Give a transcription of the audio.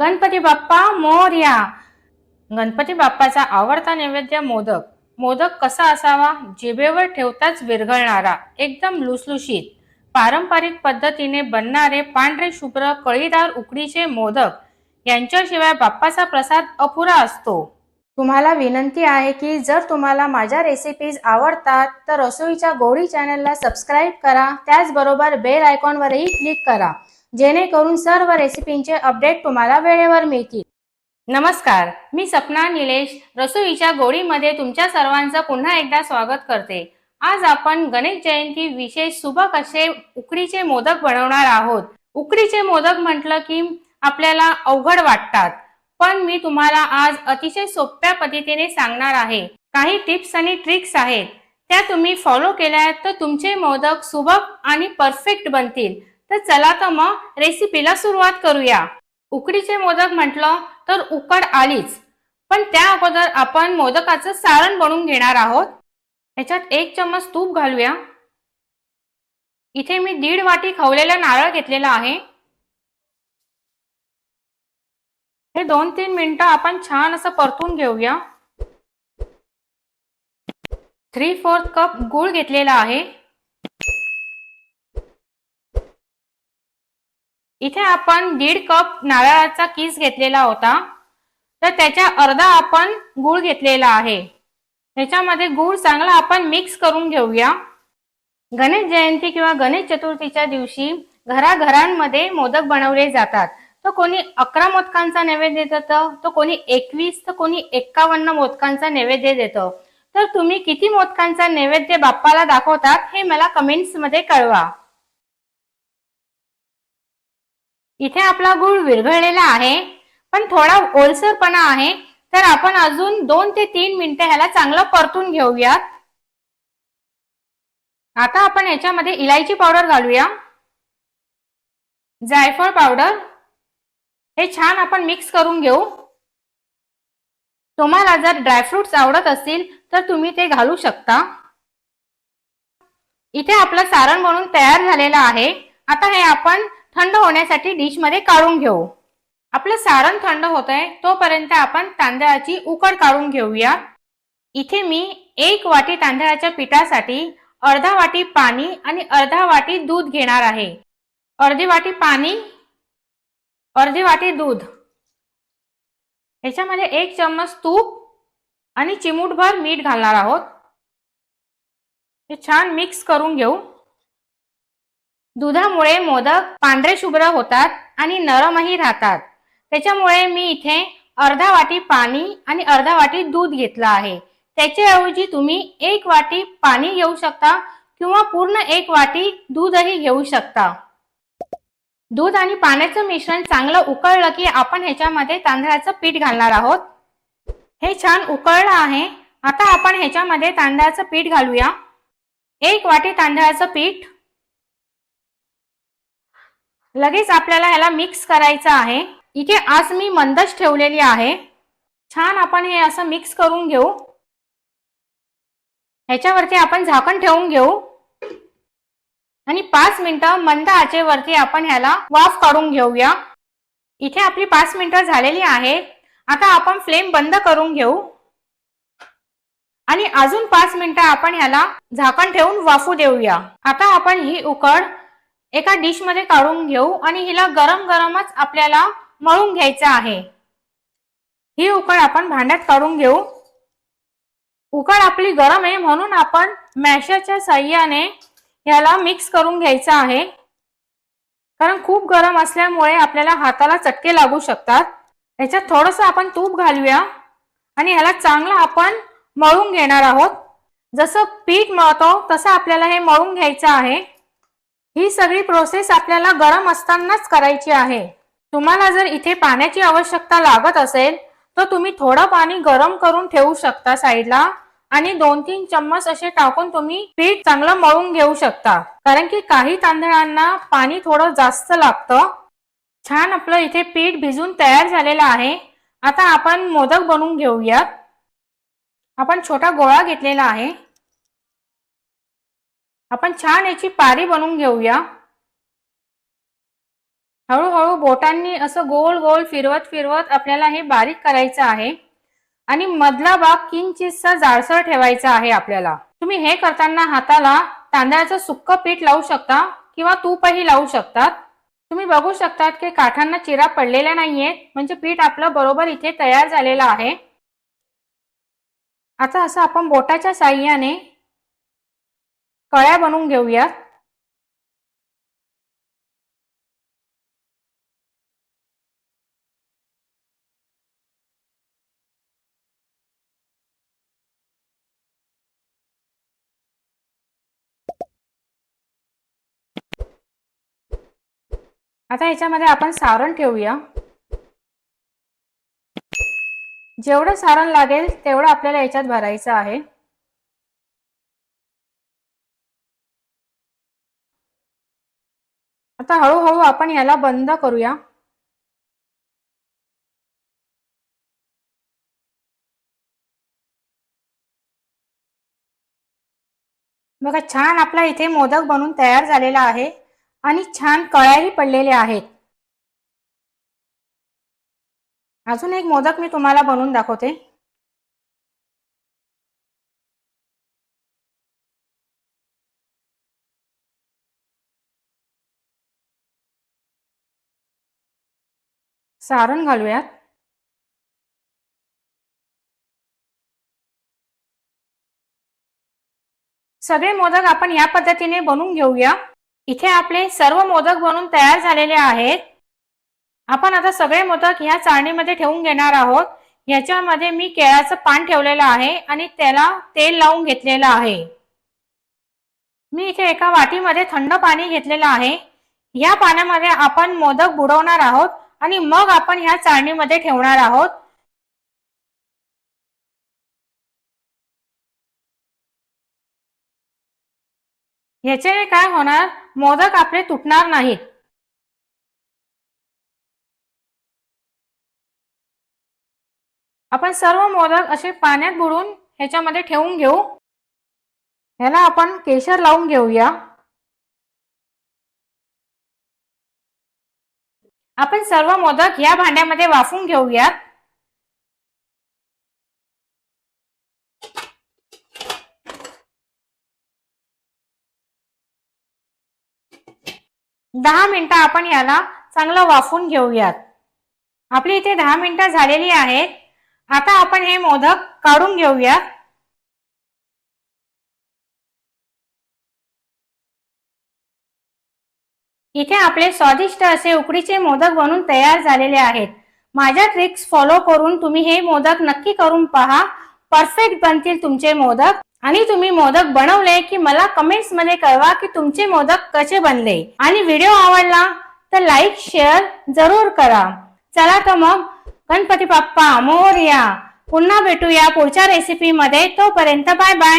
गणपती बाप्पा मोर्या. गणपती बाप्पाचा आवडता नैवेद्य मोदक. मोदक कसा असावा? जिभेवर ठेवताच विरघळणारा एकदम लुसलुशीत. पारंपरिक पद्धतीने बनणारे पांढरे शुभ्र कळीदार उकडीचे मोदक. यांच्याशिवाय बाप्पाचा प्रसाद अपुरा असतो. तुम्हाला विनंती आहे की जर तुम्हाला माझ्या रेसिपीज आवडतात तर रसोईच्या गोडी चॅनलला सबस्क्राईब करा. त्याचबरोबर बेल आयकॉनवरही क्लिक करा. जेणेकरून सर्व रेसिपींचे अपडेट तुम्हाला वेळेवर मिळतील. नमस्कार मी सपना निलेश रसोईच्या गोडीमध्ये तुमच्या सर्वांचं पुन्हा एकदा स्वागत करते. आज आपण गणेश जयंती विशेष सुबक असे उकडीचे मोदक बनवणार आहोत? उकडीचे मोदक म्हटलं की आपल्याला अवघड वाटतात पण मी तुम्हाला आज अतिशय सोप्या पद्धतीने सांगणार आहे. काही टिप्स आणि ट्रिक्स आहेत. त्या तुम्ही फॉलो केल्या तर तुमचे मोदक सुबक आणि परफेक्ट बनतील. तर चला तर मग रेसिपीला सुरुवात करूया. उकडीचे मोदक म्हटलं तर उकड आलीच. पण त्या अगोदर आपण मोदकाचं सारण बनवून घेणार आहोत. याच्यात एक चम्मच तूप घालूया. इथे मी दीड वाटी खवलेला नारळ घेतलेला आहे. हे दोन तीन मिनिटं आपण छान असं परतून घेऊया. थ्री फोर्थ कप गूळ घेतलेला आहे. इथे आपण दीड कप नारळाचा किस घेतलेला होता. तर त्याच्या अर्धा आपण गूळ घेतलेला आहे. त्याच्यामध्ये गूळ चांगला आपण मिक्स करून घेऊया. गणेश जयंती किंवा गणेश चतुर्थीच्या दिवशी घराघरांमध्ये मोदक बनवले जातात. तर कोणी अकरा मोदकांचा नैवेद्य देतं तर कोणी एकवीस तर कोणी एक्कावन्न मोदकांचा नैवेद्य देतं. तर तुम्ही किती मोदकांचा नैवेद्य बाप्पाला दाखवतात हे मला कमेंट्समध्ये कळवा. इथे आपला गुळ विरघळलेला आहे पण थोडा ओलसरपणा आहे तर आपण अजून दोन ते तीन मिनिटं ह्याला चांगलं परतून घेऊयात. आता आपण याच्यामध्ये इलायची पावडर घालूया. जायफळ पावडर. हे छान आपण मिक्स करून घेऊ. तुम्हाला जर ड्रायफ्रुट्स आवडत असतील तर तुम्ही ते घालू शकता. इथे आपलं सारण म्हणून तयार झालेलं आहे. आता हे आपण थंड होण्यासाठी डिशमध्ये काढून घेऊ. आपलं सारण थंड होत आहे तोपर्यंत आपण तांदळाची उकड काढून घेऊया. इथे मी एक वाटी तांदळाच्या पिठासाठी अर्धा वाटी पाणी आणि अर्धा वाटी दूध घेणार आहे. अर्धी वाटी पाणी अर्धी वाटी दूध. याच्यामध्ये एक चम्मच तूप आणि चिमूटभर मीठ घालणार आहोत. हे छान मिक्स करून घेऊ. दुधामुळे मोदक पांढरे शुभ्र होतात आणि नरमही राहतात. त्याच्यामुळे मी इथे अर्धा वाटी पाणी आणि अर्धा वाटी दूध घेतलं आहे. त्याच्याऐवजी तुम्ही एक वाटी पाणी घेऊ शकता किंवा पूर्ण एक वाटी दूधही घेऊ शकता. दूध आणि पाण्याचं मिश्रण चांगलं उकळलं की आपण ह्याच्यामध्ये तांदळाचं पीठ घालणार आहोत. हे छान उकळलं आहे. आता आपण ह्याच्यामध्ये तांदळाचं पीठ घालूया. एक वाटी तांदळाचं पीठ लगेच आपल्याला ह्याला मिक्स करायचं आहे. इथे आज मी मंदच ठेवलेली आहे. छान आपण हे असं मिक्स करून घेऊ. ह्याच्यावरती आपण झाकण ठेवून घेऊ. आणि पाच मिनिटं मंद आचेवरती आपण ह्याला वाफ काढून घेऊया. इथे आपली पाच मिनिटं झालेली आहेत आता आपण फ्लेम बंद करून घेऊ. आणि अजून पाच मिनिटं आपण ह्याला झाकण ठेवून वाफू देऊया. आता आपण ही उकड एका डिशमध्ये काढून घेऊ आणि हिला गरम गरमच आपल्याला मळून घ्यायचं आहे. ही उकड आपण भांड्यात काढून घेऊ. उकड आपली गरम आहे म्हणून आपण मॅशरच्या साह्याने याला मिक्स करून घ्यायचं आहे. कारण खूप गरम असल्यामुळे आपल्याला हाताला चटके लागू शकतात. याच्यात थोडस आपण तूप घालूया आणि ह्याला चांगलं आपण मळून घेणार आहोत. जसं पीठ मळतो तसं आपल्याला हे मळून घ्यायचं आहे. ही सगळी प्रोसेस आपल्याला गरम असतानाच करायची आहे. तुम्हाला जर इथे पाण्याची आवश्यकता लागत असेल तर तुम्ही थोडं पाणी गरम करून ठेवू शकता साईडला आणि दोन तीन चम्मच असे टाकून तुम्ही पीठ चांगलं मळून घेऊ शकता. कारण की काही तांदळांना पाणी थोडं जास्त लागतं. छान आपलं इथे पीठ भिजून तयार झालेलं आहे. आता आपण मोदक बनवून घेऊयात. आपण छोटा गोळा घेतलेला आहे. आपण छान याची पारी बनवून घेऊया. हळूहळू बोटांनी असं गोल गोल फिरवत फिरवत आपल्याला हे बारीक करायचं आहे. आणि मधला भाग किंचितसा जाडसर ठेवायचा आहे आपल्याला. तुम्ही हे करताना हाताला तांदळाचं सुक्क पीठ लावू शकता किंवा तूपही लावू शकतात. तुम्ही बघू शकतात की काठांना चिरा पडलेल्या नाहीये म्हणजे पीठ आपलं बरोबर इथे तयार झालेलं आहे. आता असं आपण बोटाच्या साह्याने कळ्या बनवून घेऊयात. आता ह्याच्यामध्ये आपण सारण ठेवूया. जेवढं सारण लागेल तेवढं आपल्याला याच्यात भरायचं आहे. आता हळूहळू आपण याला बंद करूया. बघा छान आपला इथे मोदक बनून तयार झालेला आहे आणि छान कळ्याही पडलेल्या आहेत. अजून एक मोदक मी तुम्हाला बनवून दाखवते. सारण घालूयात. सगळे मोदक आपण या पद्धतीने बनवून घेऊया. इथे आपले सर्व मोदक बनून तयार झालेले आहेत. आपण आता सगळे मोदक ह्या चाळणीमध्ये ठेवून घेणार आहोत. याच्यामध्ये मी केळाचं पान ठेवलेलं आहे आणि त्याला तेल लावून घेतलेलं आहे. मी इथे एका वाटीमध्ये थंड पाणी घेतलेलं आहे. या पाण्यामध्ये आपण मोदक बुडवणार आहोत. आणि मग आपण ह्या चाळणीमध्ये ठेवणार आहोत. ह्याच्याने काय होणार? मोदक आपले तुटणार नाहीत. आपण सर्व मोदक असे पाण्यात बुडून ह्याच्यामध्ये ठेवून घेऊ. ह्याला आपण केशर लावून घेऊया. आपण सर्व मोदक या भांड्यामध्ये वाफून घेऊयात. दहा मिनिटं आपण याला चांगलं वाफून घेऊयात. आपली इथे दहा मिनिटं झालेली आहेत. आता आपण हे मोदक काढून घेऊयात. इथे आपले स्वादिष्ट असे उकडीचे मोदक बनून तयार झालेले आहेत. माझ्या ट्रिक्स फॉलो करून तुम्ही हे मोदक नक्की करून पहा. परफेक्ट बनतील तुमचे मोदक. आणि तुम्ही मोदक बनवले की मला कमेंट्समध्ये कळवा की तुमचे मोदक कसे बनले. आणि व्हिडिओ आवडला तर लाईक शेअर जरूर करा. चला तर मग गणपती बाप्पा मोरया. पुन्हा भेटूया पुढच्या रेसिपी मध्ये. तोपर्यंत बाय बाय